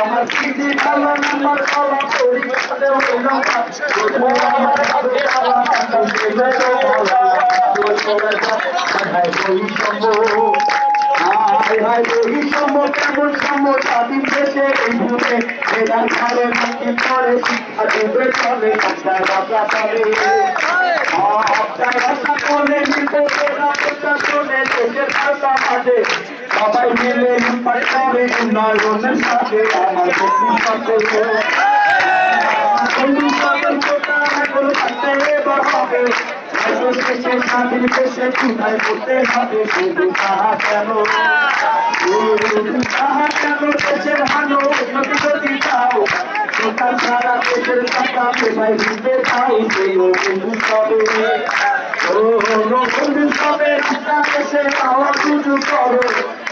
আমার সিটি ভালো নাম্বার কলা করি কেমন সম্ভব স্বাধীন দেশে এই ভূমে এরা ছাড়ে মুক্তি করে শিক্ষা দেবে চলে একটা কথা চলে সবাই মিলে করে উন্নয়নের সাথে আমার বন্ধু সাথে বন্ধু সাথে কোথায় থাকতে এবার হবে। দেশে স্বাধীন দেশে কোথায় সারা দেশের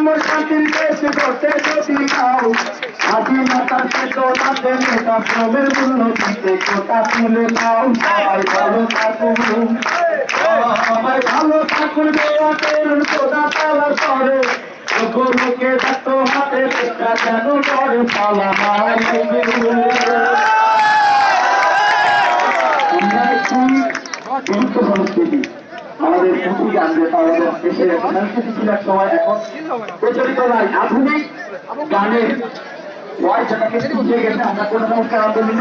আমার শান্তির দেশ করতে যদি চাও স্বাধীনতার চেতনাতে নেতা শ্রমের মূল্য দিতে কোটা তুলে নাও সবাই ভালো থাকুন সবাই ভালো থাকুন দেওয়া করুন কোটা পালার পরে লোকে দেখতো হাতে চেষ্টা কেন করে পালা মারা সংস্কৃতি আমাদের পুঁথি গান যেটা আমাদের সাংস্কৃতিক সময় এখন প্রচলিত নাই, আধুনিক গানের ওয়াই যেটাকে গেছে, আমরা কোনো আন্দোলন